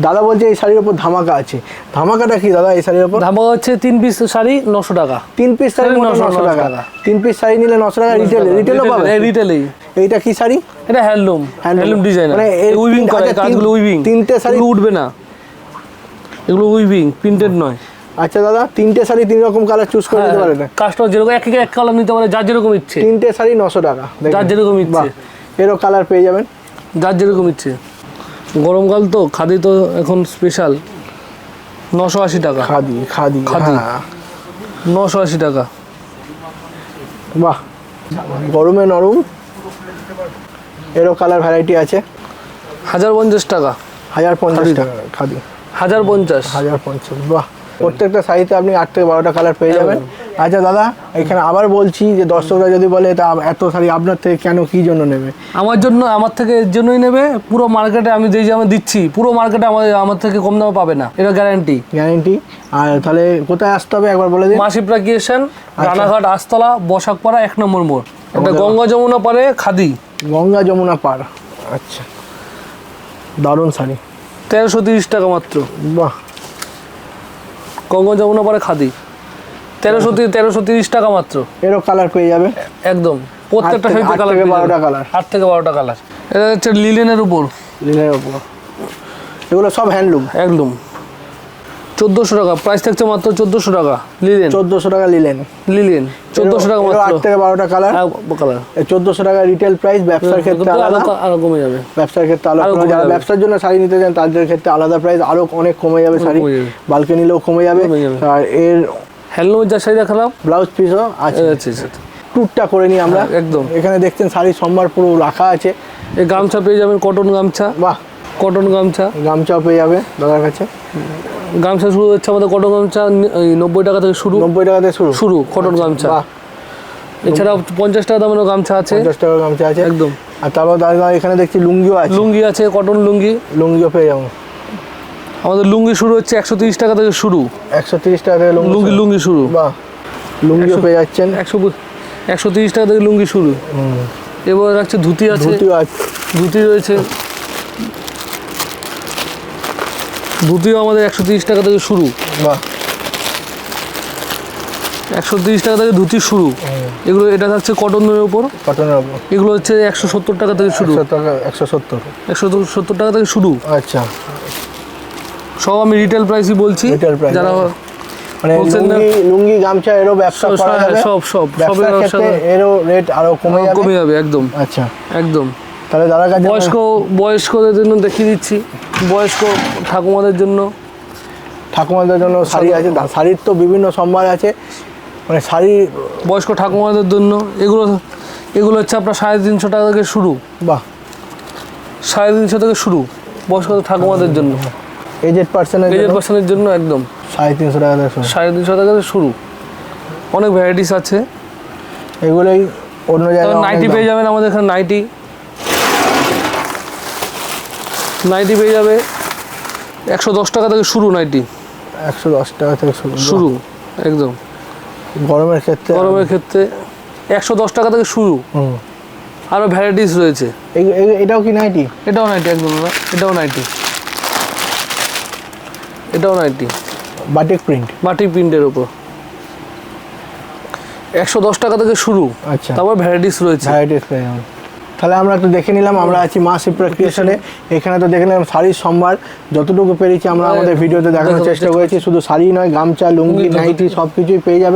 দাদা বলছে এই শাড়ির ওপর ধামাকা আছে। ধামাকাটা কি দাদা এই শাড়ির ওপর? ধামাকা হচ্ছে তিন পিস শাড়ি নশো টাকা। তিন পিস শাড়ি শাড়ি মোট 900 নশো টাকা। তিন পিস শাড়ি নিলে নশো টাকা রিটেল রিটেলও পাবে? রিটেলেই এইটা কি শাড়ি? এটা হ্যান্ডলুম হ্যান্ডলুম ডিজাইন মানে উইভিং করে আচ্ছা, কাজগুলো উইভিং তিনটে শাড়ি- উঠবে না। এগুলো উইভিং প্রিন্টেড নয়। আচ্ছা দাদা তিনটে শাড়ি তিন রকম কালার চুজ করে নিতে পারবে? কাস্টমার যেরকম এক এক কালার নিতে পারে যার যেরকম ইচ্ছে। তিনটে শাড়ি নশো টাকা। যার যেরকম ইচ্ছে। এরও কালার পেয়ে যাবেন। যার যেরকম ইচ্ছে। গরমকাল তো খাদি তো এখন স্পেশাল নশো আশি টাকা। খাদি খাদি খাদি। হ্যাঁ। নশো আশি টাকা। বাহ গরমে নরম। এরও কালার ভ্যারাইটি আছে। হাজার পঞ্চাশ টাকা। হাজার পঞ্চাশ টাকা খাদি। হাজার পঞ্চাশ হাজার পঞ্চাশ বাহ। প্রত্যেকটা শাড়িতে আপনি আট থেকে বারোটা কালার পেয়ে যাবেন। আচ্ছা দাদা এখানে আবার বলছি যে দর্শকরা যদি বলে আব- এত শাড়ি আপনার থেকে কেন কি জন্য নেবে? আমার জন্য আমার থেকে এর জন্যই নেবে। পুরো মার্কেটে আমি যেই দামে দিচ্ছি পুরো মার্কেটে আমার আমার থেকে কম দামে পাবে না। এটা গ্যারান্টি গ্যারেন্টি আর তাহলে কোথায় আসতে হবে? একবার বলে দিন। মাসিপ্রা ক্রিয়েশন রানাঘাট আস্তলা বসাকপাড়া এক নম্বর মোড়। এটা গঙ্গা যমুনা পারে খাদি। গঙ্গা যমুনা পার আচ্ছা। দারুণ শাড়ি। তেরোশো তিরিশ টাকা মাত্র। বাহ। গঙ্গা যমুনা পারে খাদি। তেরোশো তেরোশো তিরিশ টাকা মাত্র। এরও কালার পেয়ে যাবে। একদম। প্রত্যেকটা শাড়িতে কালার থেকে বারোটা colour। আট থেকে বারোটা কালার এটা হচ্ছে লিলেনের উপর। লিনের ওপর এগুলো সব হ্যান্ডলুম একদম। চোদ্দোশো টাকা। প্রাইস থাকছে মাত্র চোদ্দোশো টাকা। লিলেন চোদ্দোশো টাকা লিলেন লিলেন চোদ্দোশো টাকা মাত্র। আট থেকে বারোটা কালার কালার চোদ্দোশো টাকা রিটেল প্রাইস ব্যবসার ক্ষেত্রে আলাদা। আরও কমে যাবে। ব্যবসার ক্ষেত্রে আলাদা যারা যাবে। ব্যবসার জন্য শাড়ি নিতে চান তাদের ক্ষেত্রে আলাদা প্রাইস আরও অনেক কমে যাবে শাড়ি। বালকে নিলেও কমে যাবে। আর এর হ্যান্ডলুমের যা শাড়ি দেখালাম? ব্লাউজ পিসও আছে। আচ্ছা আচ্ছা টুকটা করে নিই আমরা। হ্যাঁ, একদম। এখানে দেখছেন শাড়ি সম্ভার পুরো রাখা আছে। এই গামছা পেয়ে যাবেন কটন গামছা। বাহ। কটন গামছা। গামছাও পেয়ে যাবে দাদার কাছে। গামছা শুরু হচ্ছে আমাদের কটন গামছা নব্বই টাকা থেকে শুরু। নব্বই টাকাতে শুরু। শুরু কটন গামছা। বাহ। এছাড়াও পঞ্চাশ টাকা দামেরও গামছা আছে। পঞ্চাশ টাকা গামছা আছে। একদম। আর তারপর দাদা এখানে দেখছি লুঙ্গিও আছে। লুঙ্গি আছে কটন লুঙ্গি। লুঙ্গিও পেয়ে যাব। আমাদের লুঙ্গি শুরু হচ্ছে একশো তিরিশ টাকা থেকে শুরু। একশো তিরিশ টাকা থেকে লুঙ্গি লুঙ্গি লুঙ্গি শুরু। বাহ লুঙ্গিও একশো- পেয়ে যাচ্ছেন। একশো একশো তিরিশ টাকা থেকে লুঙ্গি শুরু। এবার রাখছে ধুতি আছে। ধুতি রয়েছে। ধুতিও আমাদের একশো তিরিশ টাকা থেকে শুরু। বাহ। একশো তিরিশ টাকা থেকে ধুতি শুরু। এগুলো এটা থাকছে কটনের উপর। কটনের উপর। এগুলো হচ্ছে একশো সত্তর টাকা থেকে শুরু। একশো সত্তর। একশো সত্তর টাকা থেকে শুরু। আচ্ছা। সব আমি রিটেল প্রাইসই বলছি। যারা মানে লুঙ্গি লুঙ্গি গামছা এরও ব্যবসা সব- করা হ্যাঁ, যাবে। সব সব ব্যবসার ব্যবসা এরও রেট আরও কমে যাবে? কমে যাবে একদম। আচ্ছা। একদম। তাহলে দাদার কাছে বয়স্ক বয়স্কদের জন্য দেখিয়ে দিচ্ছি। বয়স্ক ঠাকুমাদের জন্য। ঠাকুমাদের জন্য শাড়ি আছে শাড়ির তো বিভিন্ন সম্ভার আছে। মানে শাড়ি বয়স্ক ঠাকুমাদের জন্য। এগুলো এগুলো হচ্ছে আপনার সাড়ে তিনশো টাকা থেকে শুরু। বাহ। সাড়ে তিনশো থেকে শুরু। বয়স্ক ঠাকুমাদের জন্য। এজেড পার্সনের জন্য? পার্সনের জন্য একদম। সাড়ে তিনশো টাকা থেকে সাড়ে তিনশো টাকা থেকে শুরু। অনেক ভ্যারাইটিস আছে। এগুলোই অন্য জায়গায় নাইটি পেয়ে যাবেন আমাদের এখানে নাইটি নাইটি পেয়ে যাবে। একশো দশ টাকা থেকে শুরু নাইটি একশো দশ টাকা থেকে শুরু। শুরু একদম। গরমের ক্ষেত্রে গরমের ক্ষেত্রে একশো দশ টাকা থেকে শুরু। আরও ভ্যারাইটিস রয়েছে। এটাও কি নাইটি এটাও নাইটি একদম এটাও নাইটি এটাও নাইটি বাটিক প্রিন্ট? বাটিক প্রিন্টের ওপর। একশো দশ টাকা থেকে শুরু। আচ্ছা। তারপর ভ্যারাইটিস রয়েছে। ভ্যারাইটিস তাহলে আমরা একটু দেখে নিলাম আমরা আছি মা শিপ্রা ক্রিয়েশনে। এখানে তো দেখে নিলাম শাড়ির সম্ভার। যতটুকু পেরেছি আমরা আমাদের ভিডিওতে দেখানোর চেষ্টা করেছি। শুধু শাড়ি নয় গামছা লুঙ্গি লুঙ্গি, নাইটি সব কিছুই পেয়ে যাবেন।